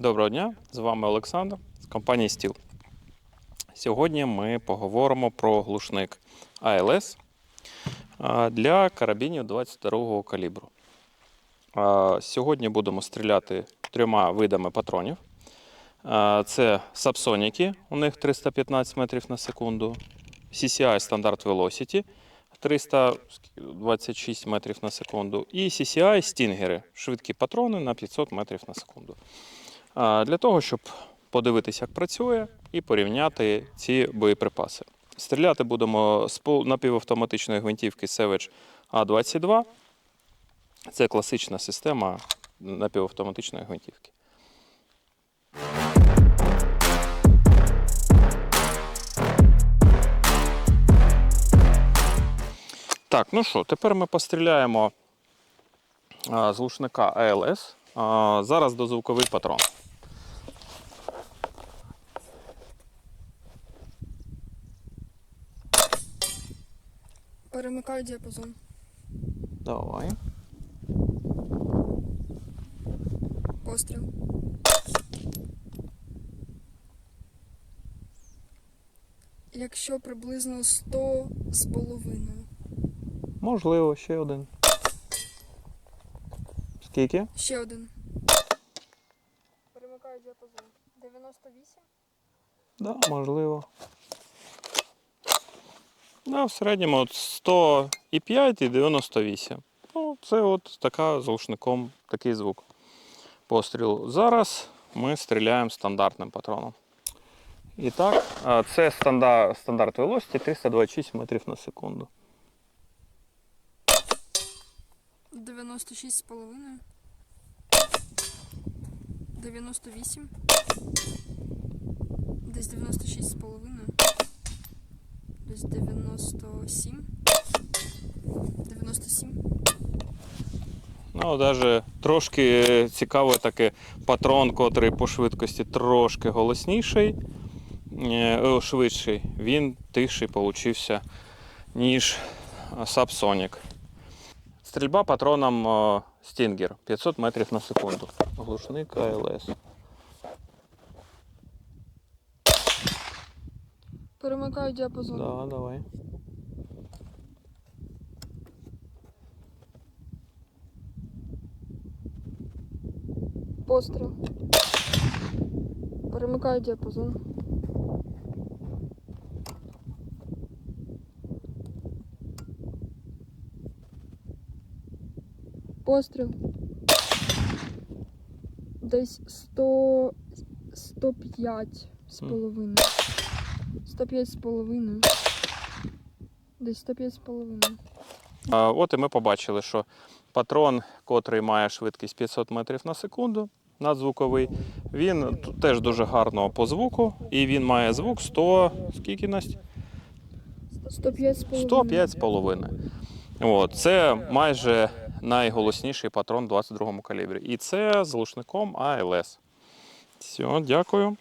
дня! З вами Олександр з компанії Стіл. Сьогодні ми поговоримо про глушник ALS для карабінів 22 калібру. Сьогодні будемо стріляти трьома видами патронів. Це сапсоніки, у них 315 метрів на секунду, CCI стандарт Velocity 326 метрів на секунду, і CCI стінгери, швидкі патрони на 500 метрів на секунду. Для того, щоб подивитися, як працює, і порівняти ці боєприпаси. Стріляти будемо з напівавтоматичної гвинтівки Savage A22. Це класична система напівавтоматичної гвинтівки. Так, ну що, тепер ми постріляємо з глушника ALS. А, зараз дозвуковий патрон. Перемикаю діапазон. Давай. Постріл. Якщо приблизно 100 з половиною. Можливо, ще один. Скільки? Ще один. Перемикаю діапазон. 98. Да, можливо. Да, в середньому от 105 і 98. Ну, це от така з глушником такий звук пострілу. Зараз ми стріляємо стандартним патроном. І так, це стандарт, стандарт Velocity 326 метрів на секунду. 96 з половиною. 98. Десь 96 з половиною. Десь 97. 97. Ну, навіть трошки цікавий такий патрон, котрий по швидкості трошки голосніший, е, швидший. Він тихший получився, ніж Subsonic. Стрільба патроном е, Stinger 500 метрів на секунду. Глушник АЛС. Перемикаю діапазон. Да, давай. Постріл. Перемикаю діапазон. Постріл. Десь 100... 105 з половиною. 105 з половиною. Десь 105 з половиною. От і ми побачили, що патрон, котрий має швидкість 500 метрів на секунду, надзвуковий, він теж дуже гарно по звуку, і він має звук 100, скільки Настя? 105 з половиною. 105 з половиною. От, це майже найголосніший патрон в 22 калібрі. І це з глушником ALS. Все, дякую.